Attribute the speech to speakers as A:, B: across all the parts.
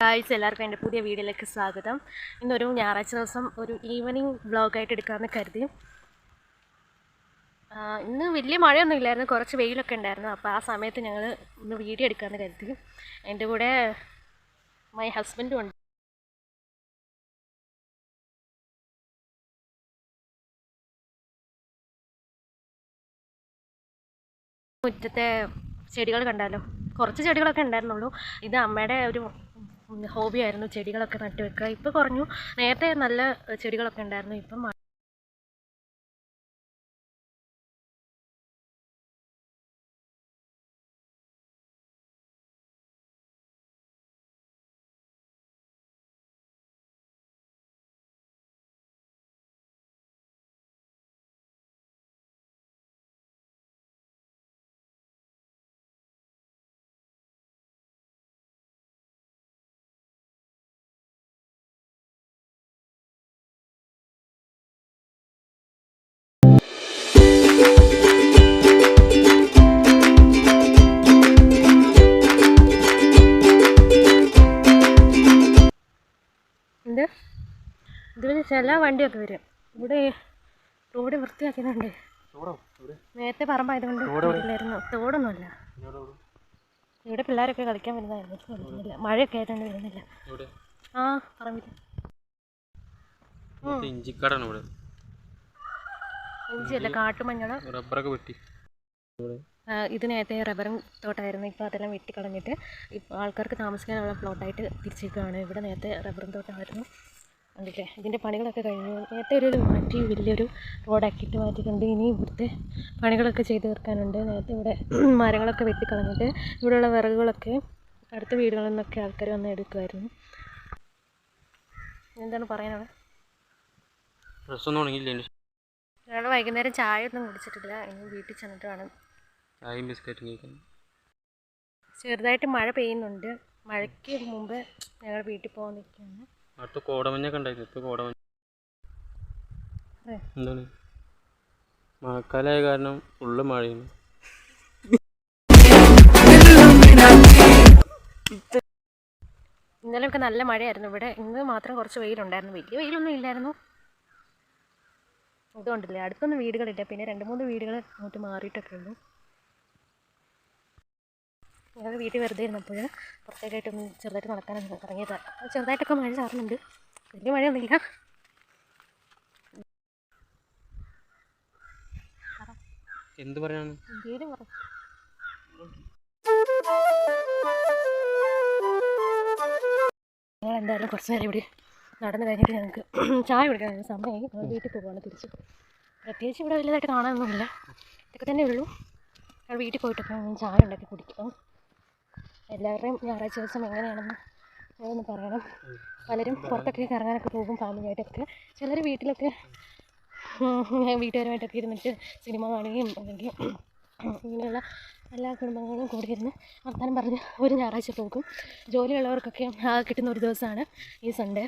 A: Guys എല്ലാവർക്കും എന്റെ പുതിയ വീഡിയോയിലേക്ക് സ്വാഗതം. ഇന്നൊരു ഞായറാഴ്ച ദിവസം ഒരു ഈവനിങ് വ്ളോഗായിട്ട് എടുക്കാമെന്ന് കരുതി. ഇന്ന് വലിയ മഴയൊന്നും ഇല്ലായിരുന്നു. കുറച്ച് വെയിലൊക്കെ ഉണ്ടായിരുന്നു. അപ്പോൾ ആ സമയത്ത് ഞങ്ങൾ ഇന്ന് വീഡിയോ എടുക്കാമെന്ന് കരുതി. എന്റെ കൂടെ മൈ ഹസ്ബൻഡും ഉണ്ട്. മുറ്റത്തെ ചെടികൾ കണ്ടാലോ? കുറച്ച് ചെടികളൊക്കെ ഉണ്ടായിരുന്നുള്ളൂ. ഇത് അമ്മയുടെ ഒരു ഹോബി ആയിരുന്നു ചെടികളൊക്കെ നട്ടു വെക്കുക ഇപ്പോൾ കുറഞ്ഞു. നേരത്തെ നല്ല ചെടികളൊക്കെ ഉണ്ടായിരുന്നു. ഇപ്പം ഇതിൽ ചില വണ്ടിയൊക്കെ വരും. ഇവിടെ റോഡ് വൃത്തിയാക്കുന്നുണ്ട് നേരത്തെ പറമ്പായതുകൊണ്ട് ഇല്ലായിരുന്നു. തോടൊന്നുമല്ല. ഇവിടെ പിള്ളേരൊക്കെ കളിക്കാൻ വരുന്നതായിരുന്നു വരുന്നില്ല മഴയൊക്കെ ആയതുകൊണ്ട് വരുന്നില്ല. ആ പറമ്പിൽ
B: ഇഞ്ചിക്കാടാണ് ഇവിടെ.
A: ഇഞ്ചിയല്ല കാട്ടുമഞ്ഞൾ.
B: റബ്ബറൊക്കെ വെട്ടി.
A: ഇത് നേരത്തെ റബ്ബറും തോട്ടമായിരുന്നു ഇപ്പോൾ അതെല്ലാം വെട്ടിക്കളഞ്ഞിട്ട് ഇപ്പോൾ ആൾക്കാർക്ക് താമസിക്കാനുള്ള പ്ലോട്ടായിട്ട് തിരിച്ചേക്കുകയാണ് ഇവിടെ നേരത്തെ റബ്ബറും തോട്ടമായിരുന്നു കണ്ടില്ലേ? ഇതിന്റെ പണികളൊക്കെ കഴിഞ്ഞു. നേരത്തെ ഒരു മാറ്റി വലിയൊരു റോഡാക്കിയിട്ട് മാറ്റിയിട്ടുണ്ട്. ഇനി ഇവിടുത്തെ പണികളൊക്കെ ചെയ്ത് തീർക്കാനുണ്ട്. നേരത്തെ ഇവിടെ മരങ്ങളൊക്കെ വെട്ടിക്കളഞ്ഞിട്ട് ഇവിടെയുള്ള വിറകുകളൊക്കെ അടുത്ത വീടുകളിൽ നിന്നൊക്കെ ആൾക്കാർ വന്ന് എടുക്കുമായിരുന്നു. എന്താണ് പറയാനുള്ളത്?
B: ഡ്രസ്സൊന്നും ഉണങ്ങിയില്ല എന്റെ
A: ഞങ്ങൾ വൈകുന്നേരം ചായ ഒന്നും കുടിച്ചിട്ടില്ല. ഇനി വീട്ടിൽ ചെന്നിട്ട് വേണം.
B: ചായയും ബിസ്ക്കറ്റും
A: ചെറുതായിട്ട് മഴ പെയ്യുന്നുണ്ട്. മഴയ്ക്ക് മുമ്പ് ഞങ്ങൾ വീട്ടിൽ പോകാൻ നിൽക്കുകയാണ്.
B: അടുത്ത കോടമഞ്ഞൊക്കെ ഉണ്ടായിരുന്നു. ഇപ്പോൾ കോടമഞ്ഞ. എന്താണ്? മഴക്കാലമായ കാരണം ഫുള്ള് മഴയാണ്.
A: ഇന്നലെയൊക്കെ നല്ല മഴയായിരുന്നു. ഇവിടെ ഇന്ന് മാത്രം കുറച്ച് വെയിലുണ്ടായിരുന്നു. വലിയ വെയിലൊന്നും ഇല്ലായിരുന്നു. ഇതുകൊണ്ടില്ലേ. അടുത്തൊന്നും വീടുകളില്ല. പിന്നെ രണ്ട് മൂന്ന് വീടുകൾ അങ്ങോട്ട് മാറിയിട്ടൊക്കെ ഉള്ളൂ. ഞങ്ങൾ വീട്ടിൽ വെറുതെ ഇരുന്നപ്പോൾ പുറത്തേക്കായിട്ടൊന്ന് ചെറുതായിട്ട് നടക്കാനൊന്നും ഇറങ്ങിയത് അപ്പോൾ ചെറുതായിട്ടൊക്കെ മഴ ചാറുന്നുണ്ട്. വലിയ മഴയൊന്നുമില്ല.
B: എന്ത് പറയാണ്
A: എന്തേലും പറ. ഞങ്ങൾ എന്തായാലും കുറച്ച് നേരം ഇവിടെ നടന്നു കഴിഞ്ഞിട്ട് ഞങ്ങൾക്ക് ചായ കുടിക്കാൻ സമയമായി. ഞങ്ങൾ വീട്ടിൽ പോവുകയാണ് തിരിച്ച്. പ്രത്യേകിച്ച് ഇവിടെ വലുതായിട്ട് കാണാനൊന്നുമില്ല. ഇതൊക്കെ തന്നെ ഉള്ളൂ. ഞങ്ങൾ വീട്ടിൽ പോയിട്ടൊക്കെ ചായ ഉണ്ടാക്കി കുടിക്കും. എല്ലാവരുടെയും ഞായറാഴ്ച ദിവസം എങ്ങനെയാണെന്ന് അതൊന്ന് പറയണം. പലരും പുറത്തൊക്കെ കറങ്ങാനൊക്കെ പോകും ഫാമിലിയായിട്ടൊക്കെ ചിലർ വീട്ടിലൊക്കെ വീട്ടുകാരുമായിട്ടൊക്കെ ഇരുന്നിട്ട് സിനിമ കാണുകയും അല്ലെങ്കിൽ ഇങ്ങനെയുള്ള എല്ലാ കുടുംബങ്ങളും കൂടിയിരുന്ന് വർത്തമാനം പറഞ്ഞ് ഒരു ഞായറാഴ്ച പോകും. ജോലിയുള്ളവർക്കൊക്കെ ആ കിട്ടുന്ന ഒരു ദിവസമാണ് ഈ സൺഡേ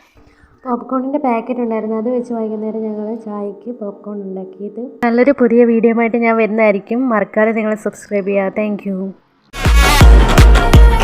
C: പോപ്കോണിന്റെ പാക്കറ്റ് ഉണ്ടായിരുന്നു. അത് വെച്ച് വൈകുന്നേരം ഞങ്ങൾ ചായക്ക് പോപ്കോൺ ഉണ്ടാക്കിയത്.
A: നല്ലൊരു പുതിയ വീഡിയോ ആയിട്ട് ഞാൻ വരുന്നതായിരിക്കും. മറക്കാതെ നിങ്ങൾ സബ്സ്ക്രൈബ് ചെയ്യുക. Thank now.